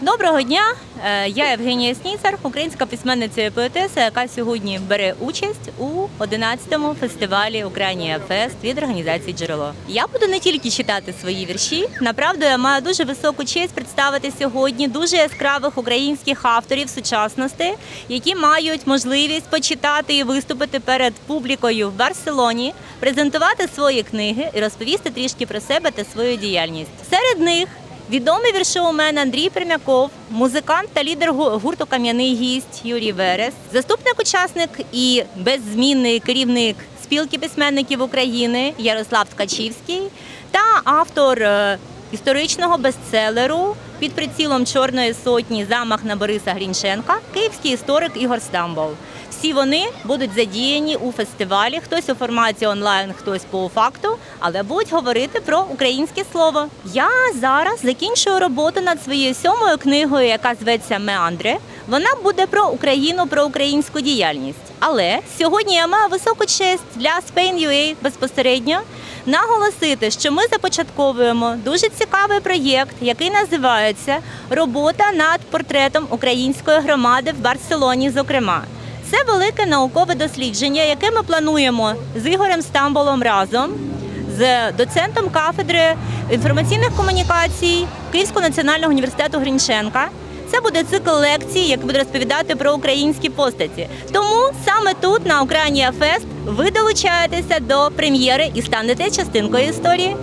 Доброго дня! Е, Я Євгенія Сніцар, українська письменниця і поетеса, яка сьогодні бере участь у 11-му фестивалі Українія Фест від організації Джерело. Я буду не тільки читати свої вірші. Направду я маю дуже високу честь представити сьогодні дуже яскравих українських авторів сучасності, які мають можливість почитати і виступити перед публікою в Барселоні, презентувати свої книги і розповісти трішки про себе та свою діяльність. Серед них Відомий віршоумен Андрій Пермяков, музикант та лідер гурту Кам'яний гість Юрій Верес, заступник учасник і беззмінний керівник спілки письменників України Ярослав Ткачівський та автор е, історичного бестселеру під прицілом Чорної сотні Замах на Бориса Грінченка, київський історик Ігор Стамбол. Всі вони будуть задіяні у фестивалі, хтось у форматі онлайн, хтось по факту, але будуть говорити про українське слово. Я зараз закінчую роботу над своєю сьомою книгою, яка зветься Меандри. Вона буде про Україну, про українську діяльність. Але сьогодні я маю високу честь для Spain.ua безпосередньо наголосити, що ми започатковуємо дуже цікавий проєкт, який називається Робота над портретом української громади в Барселоні, зокрема. Це велике наукове дослідження, яке ми плануємо з Ігорем Стамболом разом з доцентом кафедри інформаційних комунікацій Київського національного університету Грінченка. Це буде цикл лекцій, який буде розповідати про українські постаті. Тому саме тут, на Українія Фест, ви долучаєтеся до прем'єри і станете частинкою історії.